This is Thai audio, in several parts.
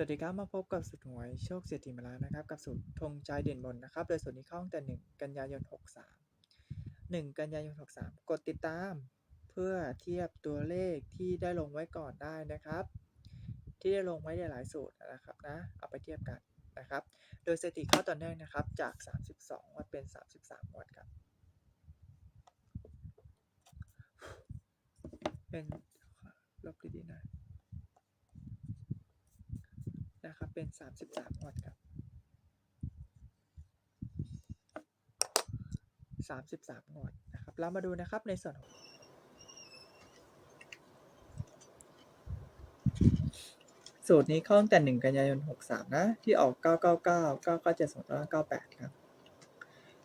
สวัสดีครับมาพบกับสุดหวยโชคเศรษฐีมาแล้วนะครับ กับสูตรธงใจเด่นบนนะครับ โดยสูตรนี้เข้าตั้งแต่ 1 กันยายน 63 1 กันยายน 63 กดติดตาม เพื่อเทียบตัวเลขที่ได้ลงไว้ก่อนได้นะครับ ที่ได้ลงไว้ในหลายสูตรนะครับนะ เอาไปเทียบกันนะครับ โดยสถิติเข้าตอนื่องนะครับ จาก 32วัดเป็น 33วัดครับ เป็นลบดีๆหนะ นะครับ เป็น 33งวดครับ 33งวดนะครับ เรามาดูนะครับในส่วนของสูตรนี้เข้าตั้งแต่1กันยายน 63 นะ ที่ออก 999 997 2 98 ครับ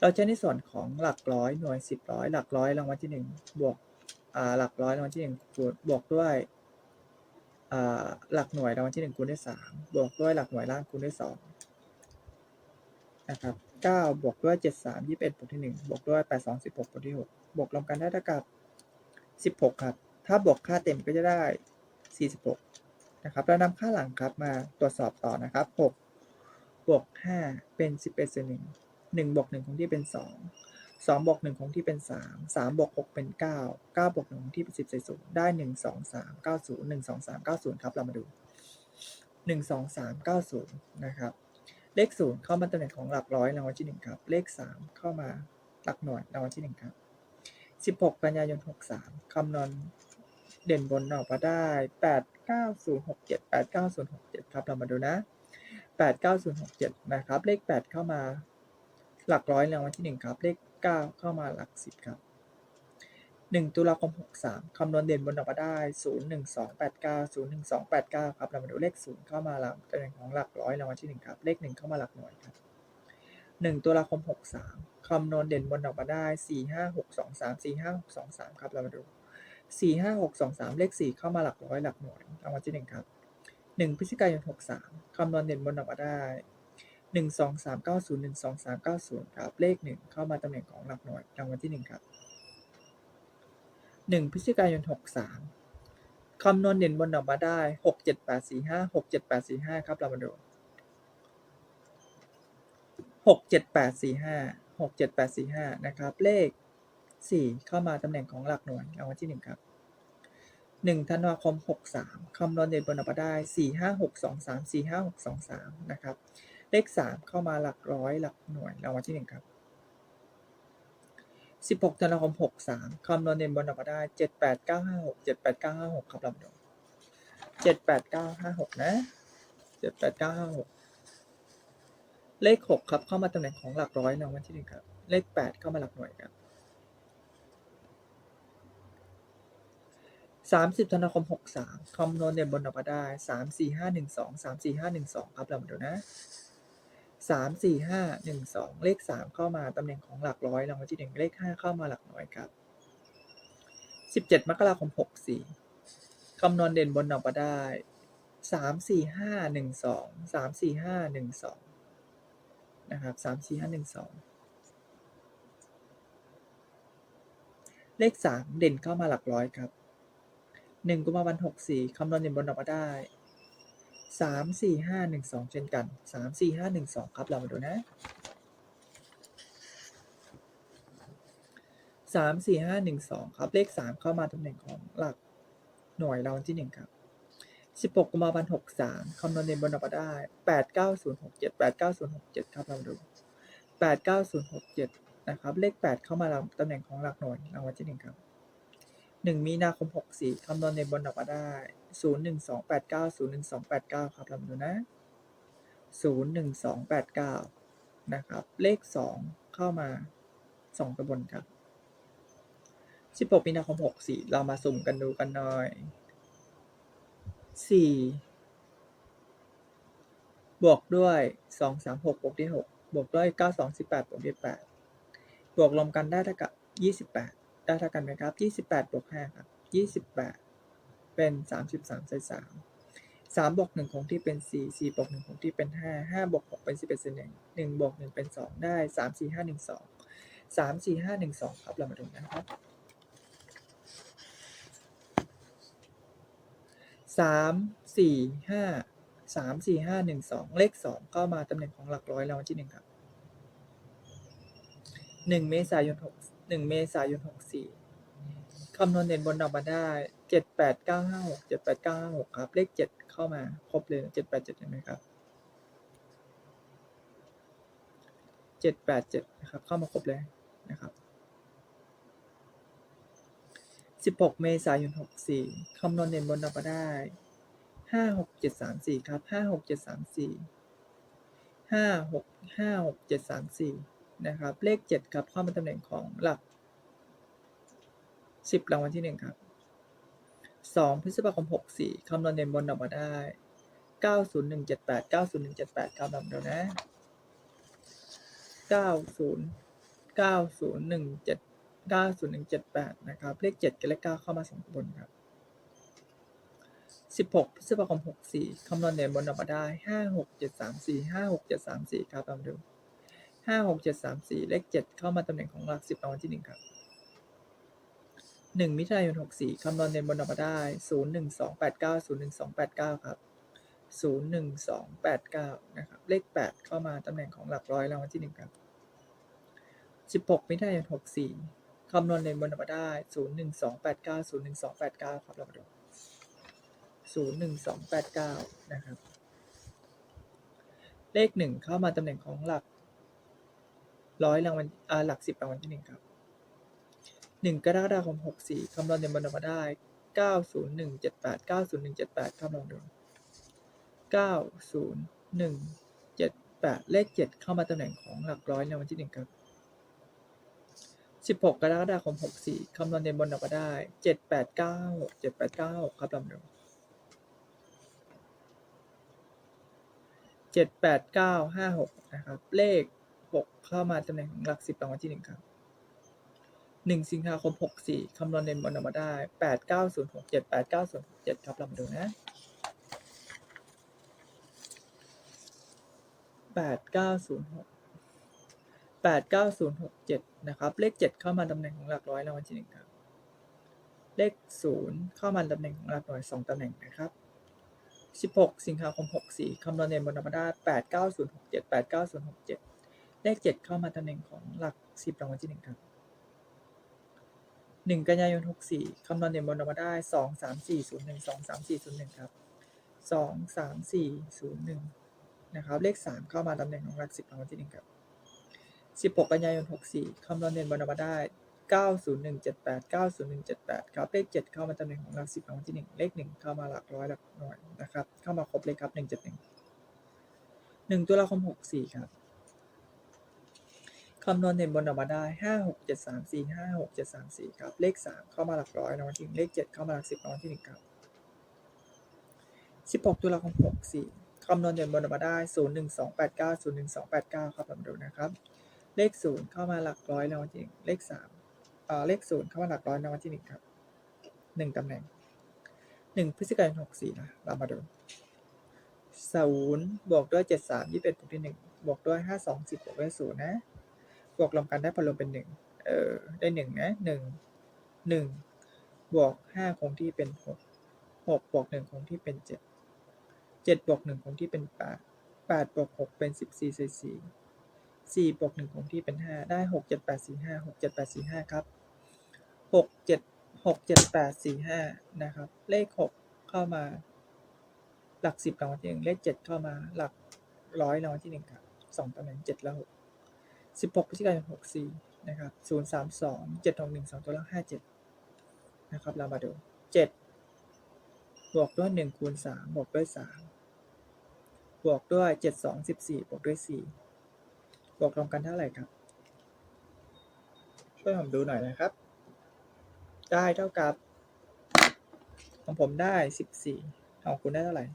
เราใช้ในส่วนของหลักร้อยหน่วย 10ร้อยหลักร้อยรางวัลที่ 1 บวกอ่าหลักร้อยรางวัลที่1คูณบวกด้วย หลักหน่วยรางวัลที่หนึ่งคูณด้วยสามบวกด้วยหลักหน่วยล่างคูณด้วยสองนะครับเก้าบวกด้วยเจ็ดสามยี่สิบเอ็ดบวกที่หนึ่งบวกด้วยแปดสองสิบหกบวกที่หกบวกรวมกันได้เท่ากับสิบหกครับ ถ้าบวกค่าเต็มก็จะได้สี่สิบหกนะครับแล้วนำค่าหลังครับมาตรวจสอบต่อนะครับหกบวกห้าเป็นสิบเอ็ดส่วนหนึ่งหนึ่งบวกหนึ่งคงที่เป็นสอง สองบวกหนึ่งคงที่เป็นสามสามบวกหกเป็นเก้าเก้าบวกหนึ่งคงที่เป็นสิบใส่ศูนย์ได้หนึ่งสองสามเก้าศูนย์หนึ่งสองสามเก้าศูนย์ครับเรามาดูหนึ่งสองสามเก้าศูนย์นะครับเลขศูนย์เข้ามาตำแหน่งของหลักร้อยรางวัลที่หนึ่งครับ เลขสามเข้ามาหลักหน่วยรางวัลที่หนึ่งครับสิบหกกันยายนหกสามคำนวณเด่นบนออกมาได้แปดเก้าศูนย์หกเจ็ดแปดเก้าศูนย์หกเจ็ดครับเรามาดูนะแปดเก้าศูนย์หกเจ็ดนะครับ เลขแปดเข้ามาหลักร้อยรางวัลที่หนึ่งครับ เลข เก้าเข้ามาหลักสิบครับหนึ่งตุลาคมหกสามคำนวณเด่นบนออกมาได้ศูนย์หนึ่งสองแปดเก้าศูนย์หนึ่งสองแปดเก้าครับเรามาดูเลขศูนย์เข้ามาหลักตำแหน่งของหลักร้อยรางวัลที่หนึ่งครับ เลขหนึ่งเข้ามาหลักหน่วยครับหนึ่งตุลาคมหกสามคำนวณเด่นบนออกมาได้สี่ห้าหกสองสามสี่ห้าหกสองสามครับเรามาดูสี่ห้าหกสองสามเลขสี่เข้ามาหลักร้อยหลักหน่วยรางวัลที่หนึ่งครับหนึ่งพฤศจิกายนหกสามคำนวณเด่นบนออกมาได้ หนึ่งสองสามเก้าศูนย์หนึ่งสองสามเก้าศูนย์ครับ เลขหนึ่งเข้ามาตำแหน่งของหลักหน่วยรางวัลที่หนึ่งครับหนึ่งพฤศจิกายนหกสามคำนวณเด่นบนออกมาได้หกเจ็ดแปดสี่ห้าหกเจ็ดแปดสี่ห้าครับเรามาดูหกเจ็ดแปดสี่ห้าหกเจ็ดแปดสี่ห้านะครับ เลขสี่เข้ามาตำแหน่งของหลักหน่วยรางวัลที่หนึ่งครับหนึ่งธันวาคมหกสามคำนวณเด่นบนออกมาได้สี่ห้าหกสองสามสี่ห้าหกสองสามนะครับ เลขสามเข้ามาหลักร้อยหลักหน่วยรางวัลที่หนึ่งครับสิบหกธันวาคมหกสามคำนวณเด่นบนออกมาได้เจ็ดแปดเก้าห้าหกเจ็ดแปดเก้าห้าหกครับลำดับเจ็ดแปดเก้าห้าหกนะเจ็ดแปดเก้าห้าหกเลขหกครับเข้ามาตำแหน่งของหลักร้อยรางวัลที่หนึ่งครับ เลขแปดเข้ามาหลักหน่วยครับสามสิบธันวาคมหกสามคำนวณเด่นบนออกมาได้สามสี่ห้าหนึ่งสองสามสี่ห้าหนึ่งสองครับเรามาดูนะ สามสี่ห้าหนึ่งสองเลขสามเข้ามาตำแหน่งของหลักร้อยรางวัลที่หนึ่งเลขห้าเข้ามาหลักหน่วยครับสิบเจ็ดมกราคมหกสี่คำนวณเด่นบนออกมาได้สามสี่ห้าหนึ่งสองสามสี่ห้าหนึ่งสองนะครับสามสี่ห้าหนึ่งสองเลขสามเด่นเข้ามาหลักร้อยครับหนึ่งกุมภาพันธ์หกสี่คำนวณเด่นบนออกมาได้ สามสี่ห้าหนึ่งสองเช่นกันสามสี่ห้าหนึ่งสองครับเรามาดูนะสามสี่ห้าหนึ่งสองครับ เลขสามเข้ามาตำแหน่งของหลักหน่วยรางวัลที่หนึ่งครับสิบหกกุมภาพันธ์หกสามคำนวณเด่นบนออกมาได้แปดเก้าศูนย์หกเจ็ดแปดเก้าศูนย์หกเจ็ดครับเรามาดูแปดเก้าศูนย์หกเจ็ดนะครับ เลขแปดเข้ามาตำแหน่งของหลักหน่วยรางวัลที่หนึ่งครับ หนึ่งมีนาคมหกสี่คำนวณเด่นบนออกมาได้ศูนย์หนึ่งสองแปดเก้าศูนย์หนึ่งสองแปดเก้าครับเรามาดูนะศูนย์หนึ่งสองแปดเก้านะครับ เลขสองเข้ามาสองตัวบนครับสิบหกมีนาคมหกสี่เรามาสุ่มกันดูกันหน่อยสี่บวกด้วยสองสามหกบวกด้วยหกบวกด้วยเก้าสองสิบแปดบวกด้วยแปดบวกรวมกันได้เท่ากับยี่สิบแปด ได้เท่ากันไหมครับยี่สิบแปดบวกห้าครับยี่สิบแปดเป็นสามสิบสามใส่สามสามบวกหนึ่งคงที่เป็นสี่สี่บวกหนึ่งคงที่เป็นห้าห้าบวกหกเป็นสิบเอ็ดส่วนหนึ่งหนึ่งบวกหนึ่งเป็นสองได้สามสี่ห้าหนึ่งสองสามสี่ห้าหนึ่งสองครับเรามาดูนะครับสามสี่ห้าสามสี่ห้าหนึ่งสองเลขสองเข้ามาตำแหน่งของหลักร้อยรางวัลที่หนึ่งครับหนึ่งเมษายนหก หนึ่งเมษายนหกสี่คำนวณเด่นบนออกมาได้เจ็ดแปดเก้าห้าหกเจ็ดแปดเก้าห้าหกครับ เลขเจ็ดเข้ามาครบเลยเจ็ดแปดเจ็ดเห็นไหมครับเจ็ดแปดเจ็ดนะครับ เข้ามาครบเลยนะครับสิบหกเมษายนหกสี่คำนวณเด่นบนออกมาได้ห้าหกเจ็ดสามสี่ครับห้าหกเจ็ดสามสี่ห้าหกห้าหกเจ็ดสามสี่ นะครับ เลขเจ็ดครับเข้ามาตำแหน่งของหลักสิบรางวัลที่หนึ่งครับสองพฤษภาคมหกสี่คำนวณเด่นบนออกมาได้เก้าศูนย์หนึ่งเจ็ดแปดเก้าศูนย์หนึ่งเจ็ดแปดครับลำเดียวนะเก้าศูนย์เก้าศูนย์หนึ่งเจ็ดเก้าศูนย์หนึ่งเจ็ดแปดนะครับ เลขเจ็ดกับเลขเก้าเข้ามาสองบนครับสิบหกพฤษภาคมหกสี่คำนวณเด่นบนออกมาได้ห้าหกเจ็ดสามสี่ห้าหกเจ็ดสามสี่ครับลำเดียว ห้าหกเจ็ดสามสี่เลขเจ็ดเข้ามาตำแหน่งของหลักสิบรางวัลที่หนึ่งครับหนึ่งมิถุนายนหกสี่คำนวณเดนบนออกมาได้ศูนย์หนึ่งสองแปดเก้าศูนย์หนึ่งสองแปดเก้าครับศูนย์หนึ่งสองแปดเก้านะครับ เลขแปดเข้ามาตำแหน่งของหลักร้อยรางวัลที่หนึ่งครับสิบหกมิถุนายนหกสี่คำนวณเดนบนออกมาได้ศูนย์หนึ่งสองแปดเก้าศูนย์หนึ่งสองแปดเก้าครับเรามาดูศูนย์หนึ่งสองแปดเก้านะครับ เลขหนึ่งเข้ามาตำแหน่งของหลัก ร้อยรางวัลหลักสิบรางวัลที่หนึ่งครับหนึ่งกรกฎาคมหกสี่คำนวณเด่นบนออกมาได้เก้าศูนย์หนึ่งเจ็ดแปดเก้าศูนย์หนึ่งเจ็ดแปดครับลองดูเก้าศูนย์หนึ่งเจ็ดแปดเลขเจ็ดเข้ามาตำแหน่งของหลักร้อยในวันที่หนึ่งครับสิบหกกรกฎาคมหกสี่คำนวณเด่นบนออกมาได้เจ็ดแปดเก้าเจ็ดแปดเก้าครับลองดูเจ็ดแปดเก้าห้าหกนะครับ เลข หกเข้ามาตำแหน่งของหลักสิบรางวัลที่หนึ่งครับหนึ่งสิงหาคมหกสี่คำนวณเดนบนออกมาได้แปดเก้าศูนย์หกเจ็ดแปดเก้าศูนย์หกเจ็ดครับเราดูนะแปดเก้าศูนย์หกแปดเก้าศูนย์หกเจ็ดนะครับ เลขเจ็ดเข้ามาตำแหน่งของหลักร้อยรางวัลที่หนึ่งครับ เลขศูนย์เข้ามาตำแหน่งของหลักร้อยสองตำแหน่งนะครับสิบหกสิงหาคมหกสี่คำนวณเด่นบนออกมาได้แปดเก้าศูนย์หกเจ็ด เลขเจ็ดเข้ามาตำแหน่งของหลักสิบรางวัลที่หนึ่งครับหนึ่งกันยายนหกสี่คำนวณเด่นบนออกมาได้สองสามสี่ศูนย์หนึ่งสองสามสี่ศูนย์หนึ่งครับสองสามสี่ศูนย์หนึ่งนะครับ เลขสามเข้ามาตำแหน่งของหลักสิบรางวัลที่หนึ่งครับสิบหกกันยายนหกสี่คำนวณเด่นบนออกมาได้เก้าศูนย์หนึ่งเจ็ดแปดเก้าศูนย์หนึ่งเจ็ดแปดครับ เลขเจ็ดเข้ามาตำแหน่งของหลักสิบรางวัลที่หนึ่งเลขหนึ่งเข้ามาหลักร้อยหลักหน่วยนะครับ เข้ามาครบเลยครับหนึ่งเจ็ดหนึ่งหนึ่งตุลาคมหกสี่ครับ คำนวณเด่นบนออกมาได้ห้าหกเจ็ดสามสี่ห้าหกเจ็ดสามสี่ครับ เลขสามเข้ามาหลักร้อยรางวัลที่หนึ่งเลขเจ็ดเข้ามาหลักสิบรางวัลที่หนึ่งครับสิบหกตุลาคมหกสี่คำนวณเด่นบนออกมาได้ศูนย์หนึ่งสองแปดเก้าศูนย์หนึ่งสองแปดเก้าครับเรามาดูนะครับ เลขศูนย์เข้ามาหลักร้อยรางวัลที่หนึ่งเลขสามเอ่อเลขศูนย์เข้ามาหลักร้อยรางวัลที่หนึ่งครับหนึ่งตำแหน่งหนึ่งพฤศจิกายนหกสี่นะเรามาดูศูนย์บวกด้วยเจ็ดสามยี่สิบเอ็ดบวกด้วยหนึ่งบวกด้วยห้าสองสิบวกด้วยศูนย์นะ บวกรวมกันได้พอรวมเป็นหนึ่งเออได้หนึ่งนะหนึ่งหนึ่งบวกห้าคงที่เป็นหกหกบวกหนึ่งคงที่เป็นเจ็ดเจ็ดบวกหนึ่งคงที่เป็นแปดแปดบวกหกเป็นสิบสี่ใส่สี่สี่บวกหนึ่งคงที่เป็นห้าได้หกเจ็ดแปดสี่ห้าหกเจ็ดแปดสี่ห้าครับหกเจ็ดหกเจ็ดแปดสี่ห้านะครับ เลขหกเข้ามา หลักสิบรางวัลที่หนึ่งเลขเจ็ดเข้ามา หลักร้อยรางวัลที่หนึ่งครับสองตำแหน่งเจ็ดและหก สิบหกพฤศจิกายนหกสี่นะครับศูนย์สามสองเจ็ดหกหนึ่งสองตัวละห้าเจ็ดนะครับเรามาดูเจ็ดบวกด้วยหนึ่งคูณสามบวกด้วยสามบวกด้วยเจ็ดสองสิบสี่บวกด้วยสี่บวกรวมกันเท่าไหร่ครับ ช่วยผมดูหน่อยนะครับ ได้เท่ากับ ของผมได้สิบสี่ของคุณได้เท่าไหร่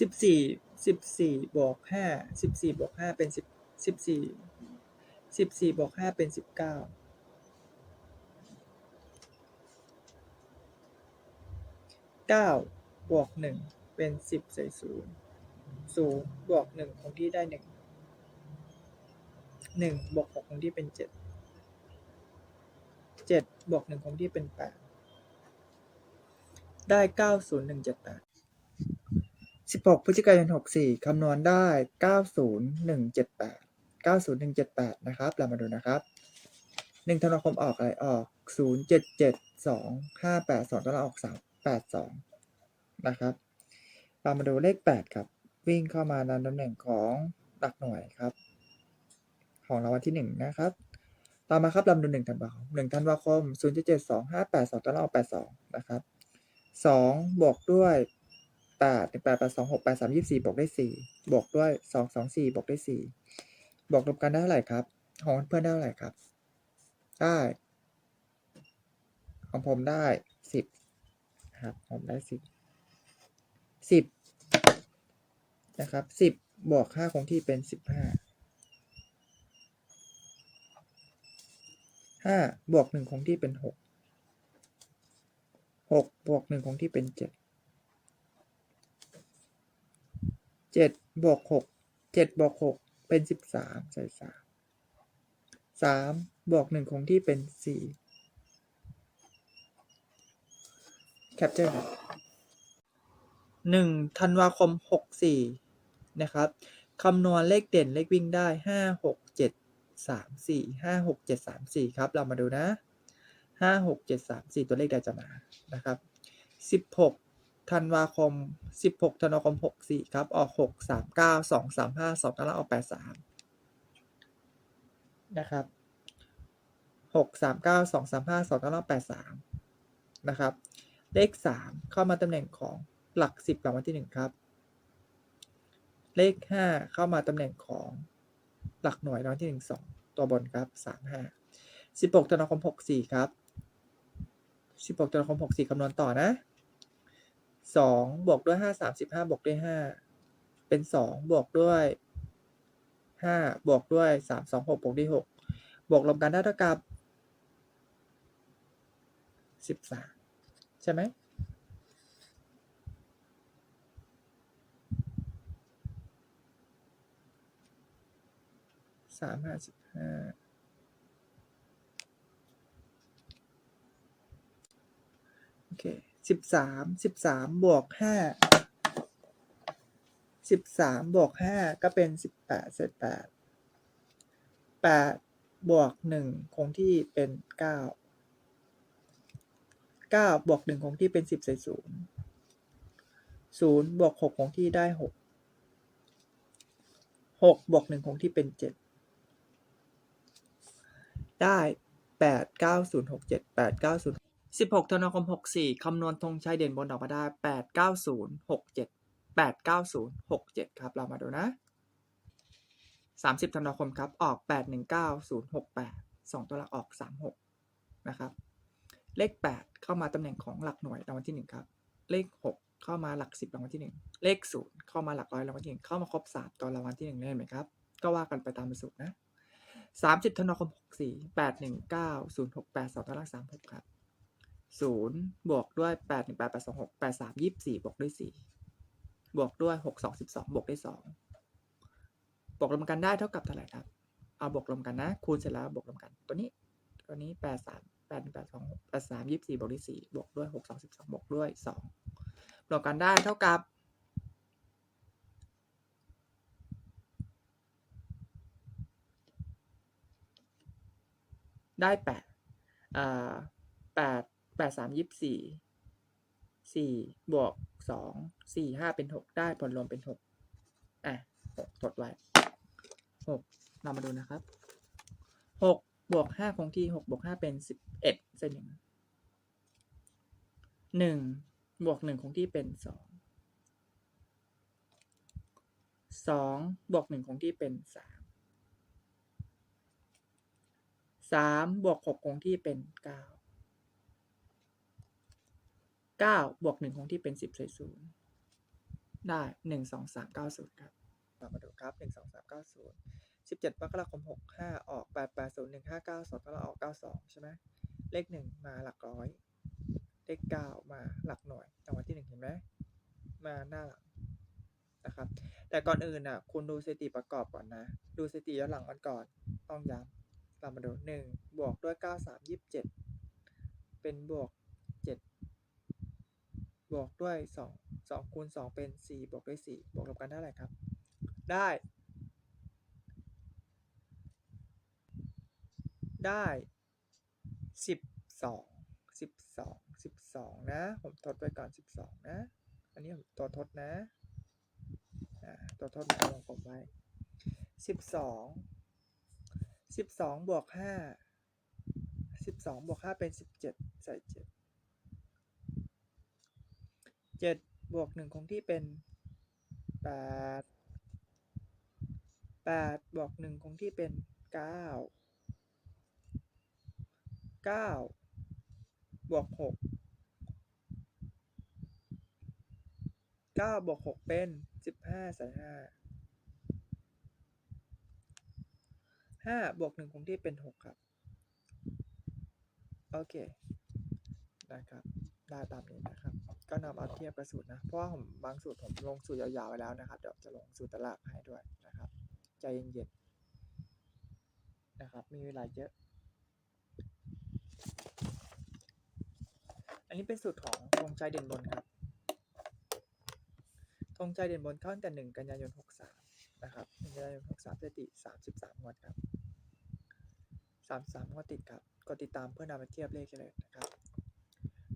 สิบสี่ สิบสี่บวกห้าสิบสี่บวกห้าเป็นสิบสิบสี่สิบสี่บวกห้าเป็นสิบเก้าเก้าบวกหนึ่งเป็นสิบใส่ศูนย์ศูนย์บวกหนึ่งคงที่ได้หนึ่งหนึ่งบวกหกคงที่เป็นเจ็ดเจ็ดบวกหนึ่งคงที่เป็นแปดได้เก้าศูนย์หนึ่งเจ็ดแปด สิบหกพฤศจิกายนหกสี่คำนวณได้เก้าศูนย์หนึ่งเจ็ดแปดเก้าศูนย์หนึ่งเจ็ดแปดนะครับ เรามาดูนะครับหนึ่งธันวาคมออกอะไรออกศูนย์เจ็ดเจ็ดสองห้าแปดสองตอนเราออกสามแปดสองนะครับ เรามาดูเลขแปดครับ วิ่งเข้ามาในตำแหน่งของหลักหน่วยครับ ของรางวัลที่หนึ่งนะครับ ต่อมาครับลำดูหนึ่งธันวาคมหนึ่งธันวาคมศูนย์เจ็ดเจ็ดสองห้าแปดสองตอนเราออกแปดสองนะครับสองบวกด้วย แปดแปดแปดสองหกแปดสามยี่สี่บวกได้สี่บวกด้วยสองสองสี่บวกได้สี่บวกรวมกันได้เท่าไหร่ครับ ของเพื่อนได้เท่าไหร่ครับ ได้ ของผมได้สิบครับผมได้สิบสิบนะครับสิบบวกค่าคงที่เป็นสิบห้าห้าบวกหนึ่งคงที่เป็นหกหกบวกหนึ่งคงที่เป็นเจ็ด เจ็ดบวกหกเจ็ดบวกหกเป็นสิบสามใส่สามสามบวกหนึ่งคงที่เป็นสี่แคปเจอร์หนึ่งธันวาคมหกสี่นะครับคำนวณเลขเด่นเลขวิ่งได้ห้าหกเจ็ดสามสี่ห้าหกเจ็ดสามสี่ครับ เรามาดูนะห้าหกเจ็ดสามสี่ตัวเลขใดจะมานะครับสิบหก ธันวาคม 16 ธันวาคม 64 ครับ ออก 6 3 9 2 3 5 2ตารางออก 83 นะครับ 6 3 9 2 3 5 2ตาราง83 นะครับ เลข 3 เข้ามาตำแหน่งของหลัก 10รางวัลที่ 1 ครับ เลข 5 เข้ามาตำแหน่งของหลักหน่วยรางวัลที่ 1 2 ตัวบนครับ 3 5 16 ธันวาคม 64 ครับ 16 ธันวาคม 64คำนวณต่อนะ สองบวกด้วยห้าสามสิบห้าบวกด้วยห้าเป็นสองบวกด้วยห้าบวกด้วยสามสองหกบวกด้วยหกบวกรวมกันได้เท่ากับสิบสามใช่ไหมสามห้าสิบห้าโอเค สิบสามสิบสามบวกห้าสิบสามบวกห้าก็เป็นสิบแปดเศษแปดแปดบวกหนึ่งคงที่เป็นเก้าเก้าบวกหนึ่งคงที่เป็นสิบใส่ศูนย์ศูนย์บวกหกคงที่ได้หกหกบวกหนึ่งคงที่เป็นเจ็ดได้แปดเก้าศูนย์หกเจ็ดแปดเก้าศูนย์ สิบหกธันวาคมหกสี่คำนวณธงชัยเด่นบนออกมาได้แปดเก้าศูนย์หกเจ็ดแปดเก้าศูนย์หกเจ็ดครับ เรามาดูนะสามสิบธันวาคมครับ ออกแปดหนึ่งเก้าศูนย์หกแปดสองตัวหลักออกสามหกนะครับ เลขแปดเข้ามาตำแหน่งของหลักหน่วยรางวัลที่หนึ่งครับ เลขหกเข้ามาหลักสิบรางวัลที่หนึ่งเลขศูนย์เข้ามาหลักร้อยรางวัลที่หนึ่งเข้ามาครบสามตัวรางวัลที่หนึ่งเห็นไหมครับ ก็ว่ากันไปตามสูตรนะสามสิบธันวาคมหกสี่แปดหนึ่งเก้าศูนย์หกแปดสองตัวหลักสามหกครับ ศูนย์บวกด้วยแปดหนึ่งแปดแปดสองหกแปดสามยี่สี่บวกด้วยสี่บวกด้วยหกสองสิบสองบวกด้วยสองบวกรวมกันได้เท่ากับเท่าไหร่ครับ เอาบวกรวมกันนะ คูณเสร็จแล้วบวกรวมกัน ตัวนี้ตัวนี้แปดสามแปดหนึ่งแปดสองหกแปดสามยี่สี่บวกด้วยสี่บวกด้วยหกสองสิบสองบวกด้วยสองรวมกันได้เท่ากับได้แปดอ่าแปด แปดสามยี่สี่สี่บวกสองสี่ห้าเป็นหกได้ผลรวมเป็นหกอะหกทดไว้หกเรามาดูนะครับหกบวกห้าคงที่หกบวกห้าเป็นสิบเอ็ดเส้นหนึ่งหนึ่งบวกหนึ่งคงที่เป็นสองสองบวกหนึ่งคงที่เป็นสามสามบวกหกคงที่เป็นเก้า เก้าบวกหนึ่งคงที่เป็นสิบใส่ศูนย์ได้หนึ่งสองสามเก้าศูนย์ครับเรามาดูครับหนึ่งสองสามเก้าศูนย์สิบเจ็ดมกราคมหกห้าออกแปดแปดศูนย์หนึ่งห้าเก้าสองก็เราออกเก้าสองใช่ไหมเลขหนึ่งมาหลักร้อย เลขเก้ามาหลักหน่วยรางวัลที่หนึ่งเห็นไหมมาหน้าหลังนะครับ แต่ก่อนอื่นอะ คุณดูสถิติประกอบก่อนนะ ดูสถิติย้อนหลังกันก่อน ต้องย้ำเรามาดูหนึ่งบวกด้วยเก้าสามยี่สิบเจ็ดเป็นบวกเจ็ด บวกด้วยสองสองคูณสองเป็นสี่บวกด้วยสี่บวกลบกันเท่าไหร่ครับ ได้ ได้สิบสองสิบสองสิบสองนะ ผมทดไว้ก่อนสิบสองนะ อันนี้ผมตัวทดนะอ่าตัวทดมาวงกลมไว้สิบสองสิบสองบวกห้าสิบสองบวกห้าเป็นสิบเจ็ดใส่เจ็ด เจ็ดบวกหนึ่งคงที่เป็นแปดแปดบวกหนึ่งคงที่เป็นเก้าเก้าบวกหกเก้าบวกหกเป็นสิบห้าใส่ห้าห้าบวกหนึ่งคงที่เป็นหกครับ โอเค นะครับ ได้ตามนี้นะครับ ก็นำเอาเทียบกับสูตรนะ เพราะว่าผมบางสูตรผมลงสูตรยาวๆไว้แล้วนะครับ เดี๋ยวจะลงสูตรตารางให้ด้วยนะครับ ใจเย็นๆนะครับ มีเวลาเยอะ อันนี้เป็นสูตรของธงชัยเด่นบนครับธงชัยเด่นบนเข้าตั้งแต่หนึ่งกันยายนหกสามนะครับหนึ่งกันยายนหกสามสถิติสามสิบสามงวดครับสามสามงวดติดครับ กดติดตามเพื่อนำไปเทียบเลขกันเลยนะครับ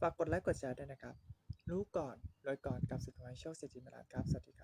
ฝากกดไลค์กดแชร์ด้วยนะครับ รู้ก่อนรวยก่อนกับสุดท้ายโชคเศรษฐีมาลานครับ สวัสดี